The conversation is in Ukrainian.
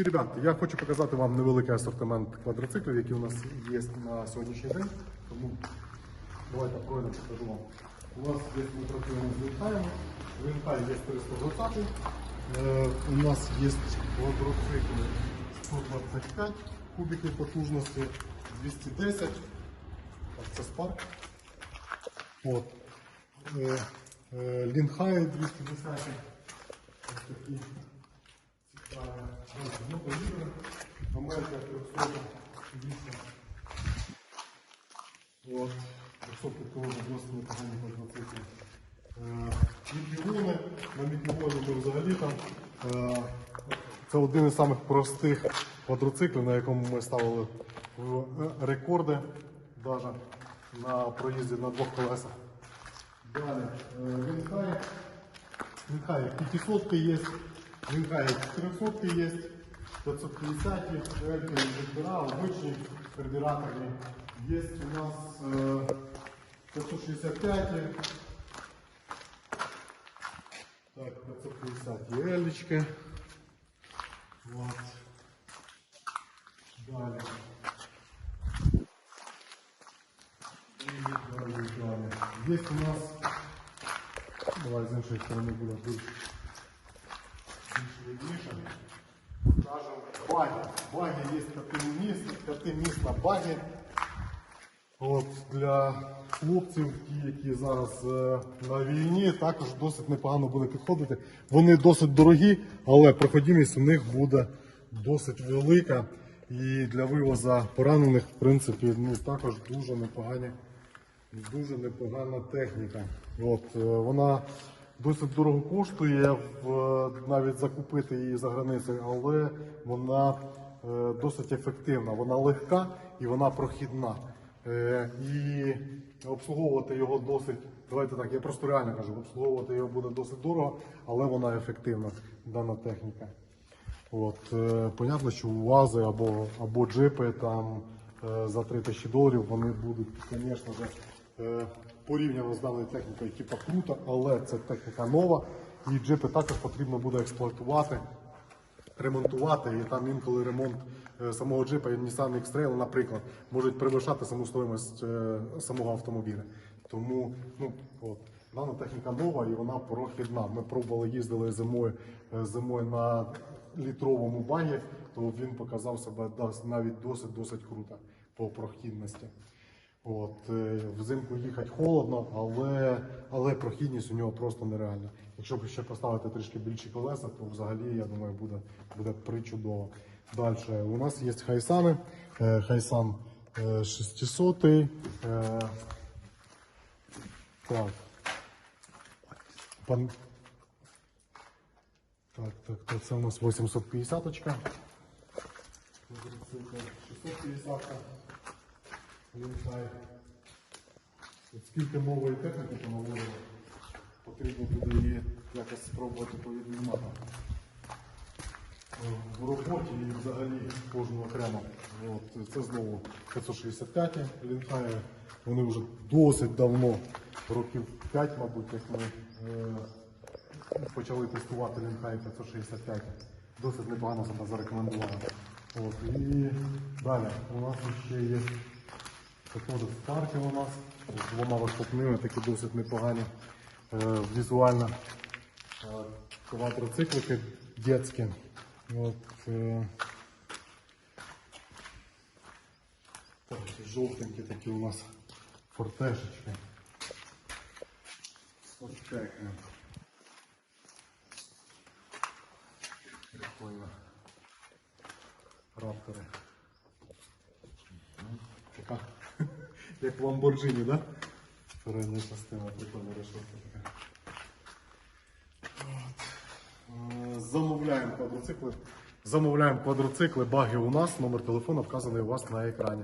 І, ребята, я хочу показати вам невеликий асортимент квадроциклів, які у нас є на сьогоднішній день. Тому давайте пройдемо, покажу вам. У нас є ми працюємо з вінтаєм. Вінтай є 420. Е, у нас є квадроцикли 125 кубиків потужності, 210. Так, це спарк. От. Е, е, Лінхай 210. Ось такі цікаві. Ось, Ну, поїхали. Америка 300. От. 300 підколони досить непогані квадроцикли. Мікіони. На мікіоні ми взагалі там. Це один із самих простих квадроциклів, на якому ми ставили е, рекорди навіть на проїзді на двох колесах. Далі. Вінхай. Вінхай 500 є, Вінхай 400 є, 550 є, Ельки, вектора, обичні карбюраторні. Є у нас е, 565 є. Так, 550 є Елічки. Вот. Далі. І далі, далі. Є у нас Давай з іншої сторони буде більш більш видніше. Скажем, баги. Баги є п'ятимісна, п'ятимісна баги. От для хлопців, ті, які зараз е, на війні, також досить непогано буде підходити. Вони досить дорогі, але проходимість у них буде досить велика. І для вивоза поранених, в принципі, ну, також дуже непогані Дуже непогана техніка. От, е, вона досить дорого коштує в, навіть закупити її за границею, але вона е, досить ефективна. Вона легка і вона прохідна. Е, і обслуговувати його досить, давайте так, я просто реально кажу, обслуговувати його буде досить дорого, але вона ефективна, дана техніка. От, е, понятно, що УАЗи або, або джипи там е, за 3 тисячі доларів вони будуть, звісно е, порівняно з даною технікою, типа круто, але це техніка нова, і джипи також потрібно буде експлуатувати, ремонтувати. І там інколи ремонт е, самого джипа і Nissan X-Trail, наприклад, можуть перевищати саму стоїмость е, самого автомобіля. Тому ну, от, дана техніка нова і вона прохідна. Ми пробували їздили зимою, е, зимою на літровому багі, то він показав себе навіть досить досить круто по прохідності. От, е, взимку їхати холодно, але, але прохідність у нього просто нереальна. Якщо б ще поставити трішки більші колеса, то взагалі, я думаю, буде, буде причудово. Далі у нас є хайсани. Е, Хайсан е, 600. Е, так. Пан... Так, так, так, це у нас 850 очка. 650 Вінтай. Скільки нової техніки понаводили, потрібно буде її якось спробувати повіднімати. В роботі і взагалі кожну окремо. От, це знову 565 лінхаї. Вони вже досить давно, років 5, мабуть, як ми е, почали тестувати лінхаї 565. Досить непогано себе зарекомендували. От, і далі у нас ще є також спарки у нас з двома вихлопними, такі досить непогані е, візуально. Е, Квадроциклики дітські. От, е, так, жовтенькі такі у нас фортешечки. Фортеки. Прикольно. Раптори. Така, як в Ламборджині, да? Передня частина прикольна решетка така. Е, Замовляємо квадроцикли. Замовляємо квадроцикли, баги у нас, номер телефону вказаний у вас на екрані.